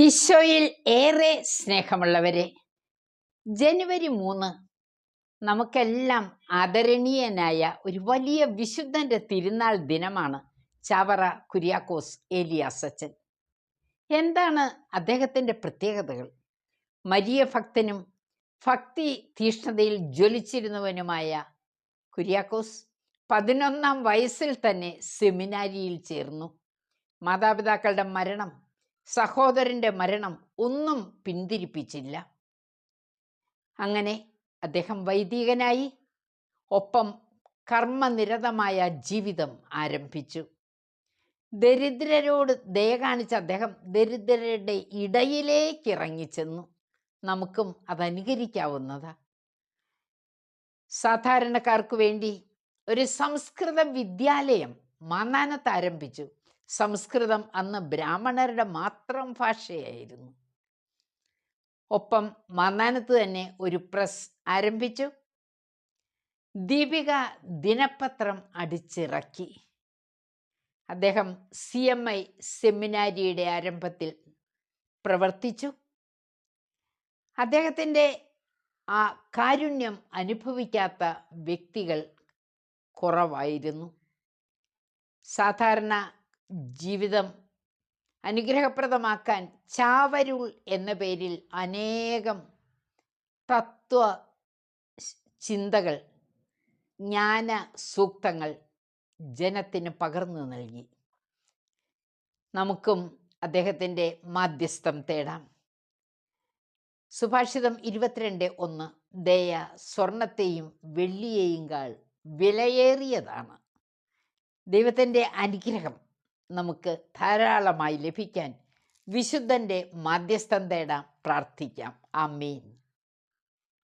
ഈശോയിൽ ഏറെ സ്നേഹമുള്ളവരെ ജനുവരി മൂന്ന് നമുക്കെല്ലാം ആദരണീയനായ ഒരു വലിയ വിശുദ്ധന്റെ തിരുനാൾ ദിനമാണ് ചവറ കുര്യാക്കോസ് ഏലിയാസച്ചൻ എന്താണ് അദ്ദേഹത്തിന്റെ പ്രത്യേകതകൾ? മരിയ ഭക്തനും ഭക്തി തീഷ്ണതയിൽ ജ്വലിച്ചിരുന്നവനുമായ കുര്യാക്കോസ് പതിനൊന്നാം വയസ്സിൽ തന്നെ സെമിനാരിയിൽ ചേർന്നു. മാതാപിതാക്കളുടെ മരണം സഹോദരന്റെ മരണം ഒന്നും പിന്തിരിപ്പിച്ചില്ല. അങ്ങനെ അദ്ദേഹം വൈദികനായി ഒപ്പം കർമ്മനിരതമായ ജീവിതം ആരംഭിച്ചു. ദരിദ്രരോട് ദയ കാണിച്ച അദ്ദേഹം ദരിദ്രരുടെ ഇടയിലേക്ക് ഇറങ്ങിച്ചെന്നു നമുക്കും അത് അനുകരിക്കാവുന്നതാ സാധാരണക്കാർക്ക് വേണ്ടി ഒരു സംസ്കൃത വിദ്യാലയം മാന്നാനത്ത് ആരംഭിച്ചു സംസ്കൃതം അന്ന് ബ്രാഹ്മണരുടെ മാത്രം ഭാഷയായിരുന്നു. ഒപ്പം മന്നാനത്ത് തന്നെ ഒരു പ്രസ് ആരംഭിച്ചു. ദീപിക ദിനപത്രം അടിച്ചിറക്കി. അദ്ദേഹം സി എം ഐ സെമിനാരിയുടെ ആരംഭത്തിൽ പ്രവർത്തിച്ചു. അദ്ദേഹത്തിന്റെ ആ കാരുണ്യം അനുഭവിക്കാത്ത വ്യക്തികൾ കുറവായിരുന്നു. സാധാരണ ജീവിതം അനുഗ്രഹപ്രദമാക്കാൻ ചാവരുൾ എന്ന പേരിൽ അനേകം തത്വ ചിന്തകൾ ജ്ഞാന സൂക്തങ്ങൾ ജനത്തിന് പകർന്നു നൽകി. നമുക്കും അദ്ദേഹത്തിന്റെ മാധ്യസ്ഥം തേടാം. സുഭാഷിതം ഇരുപത്തിരണ്ട് ഒന്ന് ദയ സ്വർണത്തെയും വെള്ളിയെയും കാൾ വിലയേറിയതാണ്. ദൈവത്തിന്റെ അനുഗ്രഹം നമുക്ക് ധാരാളമായി ലഭിക്കാൻ വിശുദ്ധന്റെ മാധ്യസ്ഥം തേടാം പ്രാർത്ഥിക്കാം. ആമീൻ.